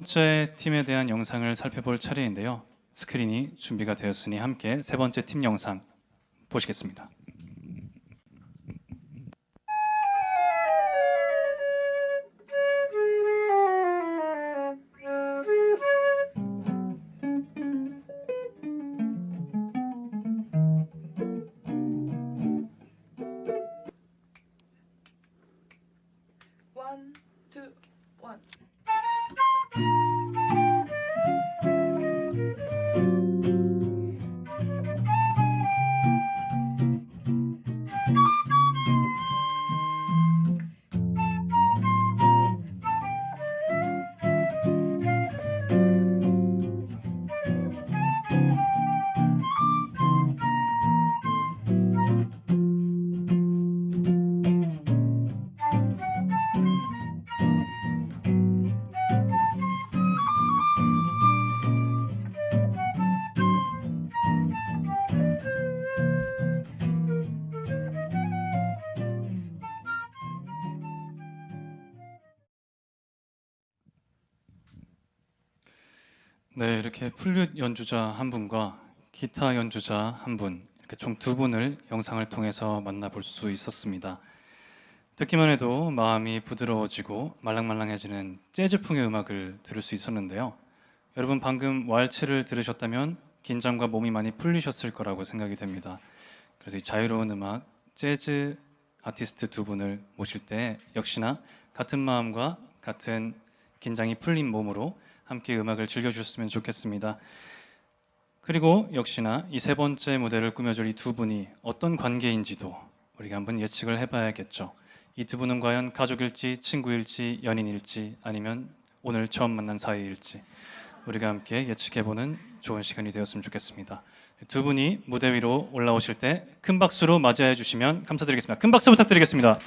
번째 팀에 대한 영상을 살펴볼 차례인데요. 스크린이 준비가 되었으니 함께 세 번째 팀 영상 보시겠습니다. 플룻 연주자 한 분과 기타 연주자 한 분, 이렇게 총 두 분을 영상을 통해서 만나볼 수 있었습니다. 듣기만 해도 마음이 부드러워지고 말랑말랑해지는 재즈풍의 음악을 들을 수 있었는데요. 여러분 방금 왈츠를 들으셨다면 긴장과 몸이 많이 풀리셨을 거라고 생각이 됩니다. 그래서 이 자유로운 음악, 재즈 아티스트 두 분을 모실 때 역시나 같은 마음과 같은 긴장이 풀린 몸으로 함께 음악을 즐겨주셨으면 좋겠습니다. 그리고 역시나 이 세 번째 무대를 꾸며줄 이 두 분이 어떤 관계인지도 우리가 한번 예측을 해봐야겠죠. 이 두 분은 과연 가족일지, 친구일지, 연인일지, 아니면 오늘 처음 만난 사이일지 우리가 함께 예측해보는 좋은 시간이 되었으면 좋겠습니다. 두 분이 무대 위로 올라오실 때 큰 박수로 맞이해 주시면 감사드리겠습니다. 큰 박수 부탁드리겠습니다.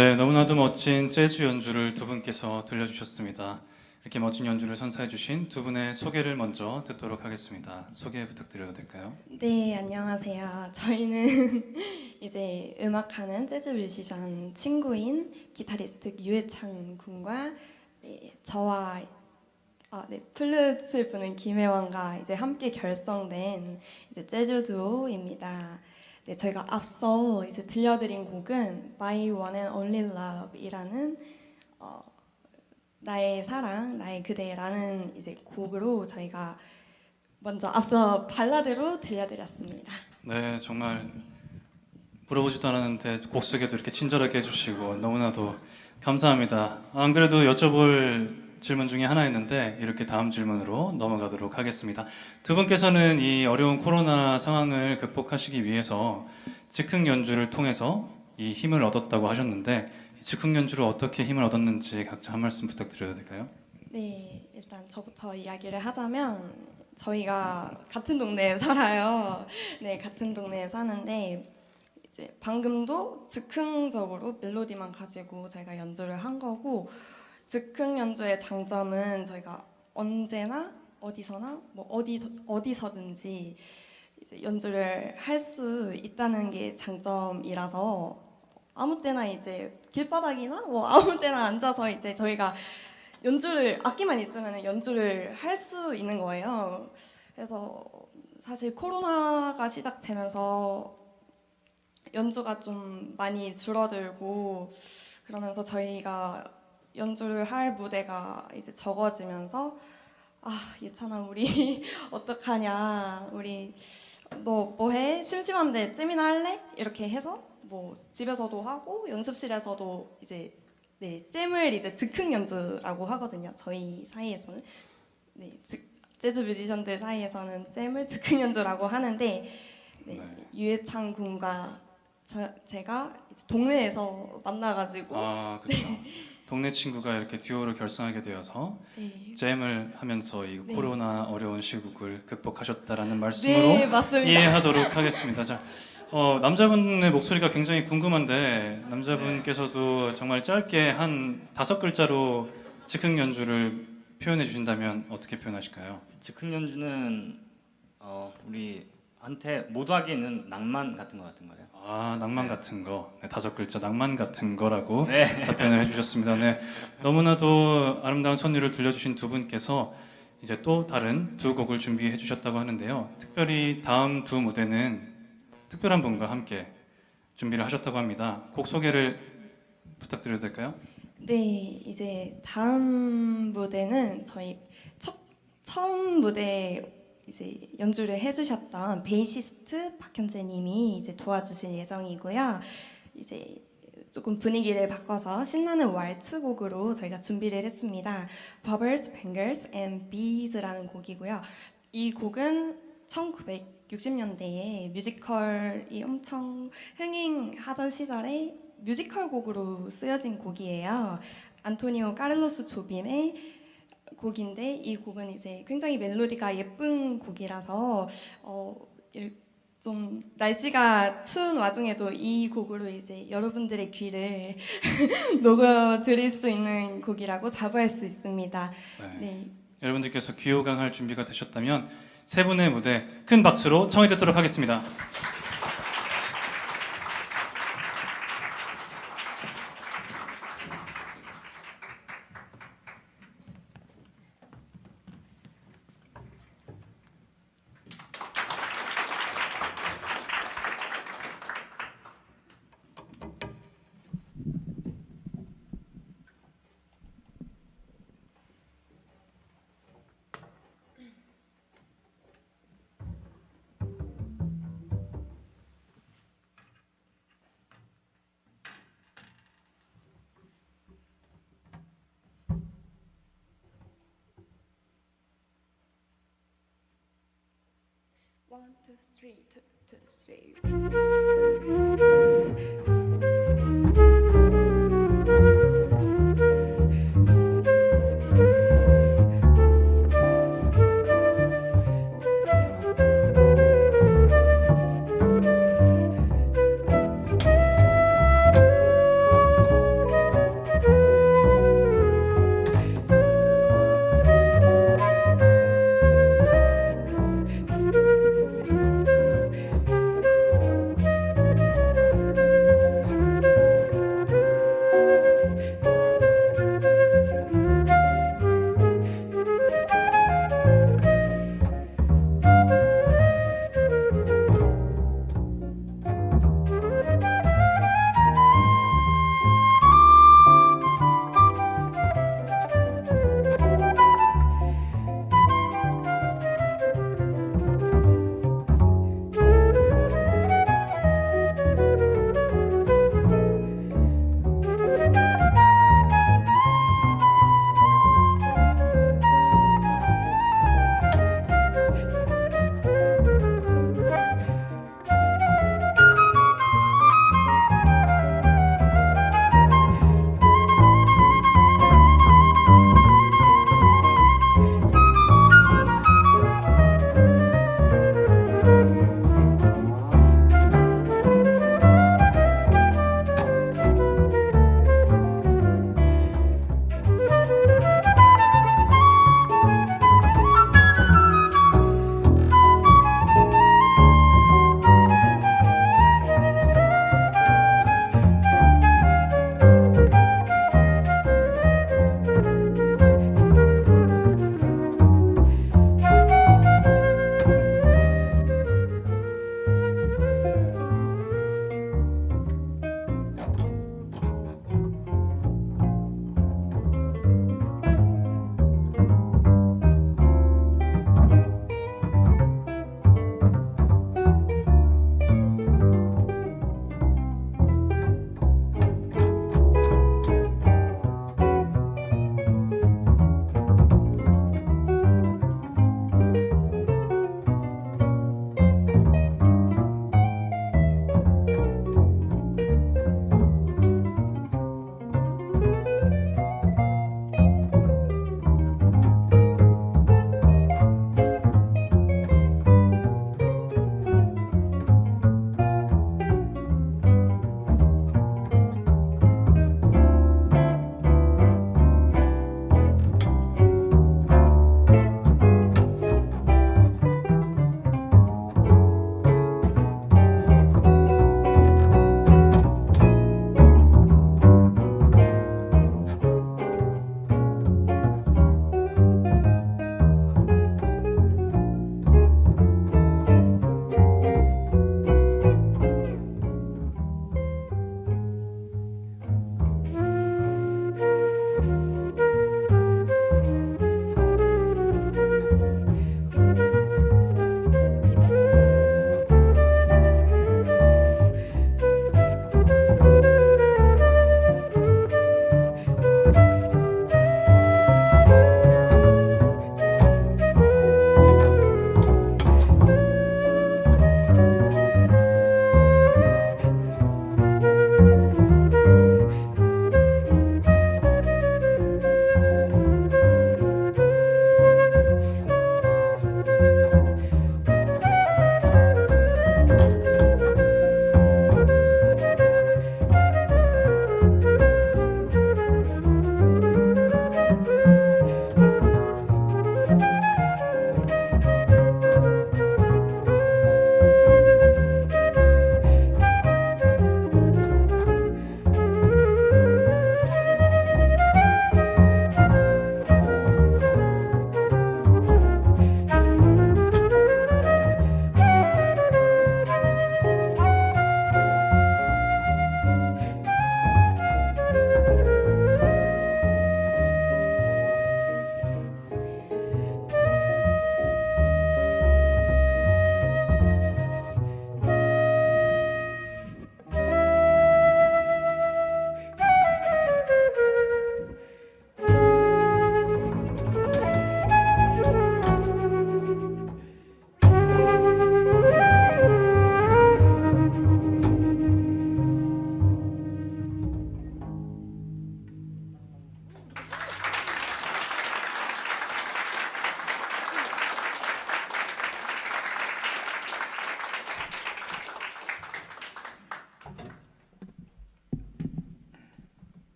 네, 너무나도 멋진 재즈 연주를 두 분께서 들려주셨습니다. 이렇게 멋진 연주를 선사해주신 두 분의 소개를 먼저 듣도록 하겠습니다. 소개 부탁드려도 될까요? 네, 안녕하세요. 저희는 이제 음악하는 재즈 뮤지션 친구인 기타리스트 유해찬 군과 네, 저와 아, 네, 플루트를 부는 김혜원과 이제 함께 결성된 이제 재즈 두오입니다. 네, 저희가 앞서 이제 들려드린 곡은 My One and Only Love이라는 어, 나의 사랑, 나의 그대라는 이제 곡으로 저희가 먼저 앞서 발라드로 들려드렸습니다. 네, 정말 물어보지도 않았는데 곡 소개도 이렇게 친절하게 해주시고 너무나도 감사합니다. 안 그래도 여쭤볼 질문 중에 하나 있는데 이렇게 다음 질문으로 넘어가도록 하겠습니다. 두 분께서는 이 어려운 코로나 상황을 극복하시기 위해서 즉흥 연주를 통해서 이 힘을 얻었다고 하셨는데 이 즉흥 연주로 어떻게 힘을 얻었는지 각자 한 말씀 부탁드려도 될까요? 네, 일단 저부터 이야기를 하자면 저희가 같은 동네에 살아요. 네, 같은 동네에 사는데 이제 방금도 즉흥적으로 멜로디만 가지고 저희가 연주를 한 거고 즉흥 연주의 장점은 저희가 언제나 어디서나 뭐 어디 어디서든지 연주를 할 수 있다는 게 장점이라서 아무 때나 이제 길바닥이나 뭐 아무 때나 앉아서 이제 저희가 연주를 악기만 있으면 연주를 할 수 있는 거예요. 그래서 사실 코로나가 시작되면서 연주가 좀 많이 줄어들고 그러면서 저희가 연주를 할 무대가 이제 적어지면서 아 예찬아 우리 어떡하냐 우리 너 뭐해 심심한데 잼이나 할래 이렇게 해서 뭐 집에서도 하고 연습실에서도 이제 네, 잼을 이제 즉흥 연주라고 하거든요. 저희 사이에서는 네, 즉, 재즈 뮤지션들 사이에서는 잼을 즉흥 연주라고 하는데 네, 네. 유해창 군과 저, 제가 동네에서 만나가지고 아, 그렇죠. 동네 친구가 이렇게 듀오를 결성하게 되어서 네, 잼을 하면서 이 네. 코로나 어려운 시국을 극복하셨다라는 말씀으로 네 맞습니다. 이해하도록 하겠습니다. 자, 어, 남자분의 목소리가 굉장히 궁금한데 남자분께서도 정말 짧게 한 다섯 글자로 즉흥 연주를 표현해 주신다면 어떻게 표현하실까요? 즉흥 연주는 어, 우리 한테 모두에게 있는 낭만 같은 것 같은 거예요. 아, 낭만 같은 거. 네, 다섯 글자 낭만 같은 거라고 네. 답변을 해주셨습니다. 네, 너무나도 아름다운 선율을 들려주신 두 분께서 이제 또 다른 두 곡을 준비해 주셨다고 하는데요. 특별히 다음 두 무대는 특별한 분과 함께 준비를 하셨다고 합니다. 곡 소개를 부탁드려도 될까요? 네, 이제 다음 무대는 저희 첫 처음 무대 이제 연주를 해주셨던 베이시스트 박현재님이 이제 도와주실 예정이고요. 이제 조금 분위기를 바꿔서 신나는 왈츠 곡으로 저희가 준비를 했습니다. Bubbles, Bangers and Bees라는 곡이고요. 이 곡은 1960년대에 뮤지컬이 엄청 흥행하던 시절에 뮤지컬 곡으로 쓰여진 곡이에요. 안토니오 까를로스 조빈의 곡인데 이 곡은 이제 굉장히 멜로디가 예쁜 곡이라서 어, 일- 좀 날씨가 추운 와중에도 이 곡으로 이제 여러분들의 귀를 녹여 드릴 수 있는 곡이라고 자부할 수 있습니다. 네. 네. 여러분들께서 귀호강할 준비가 되셨다면 세 분의 무대 큰 박수로 청해 듣도록 하겠습니다. One, two, three, two, two, three.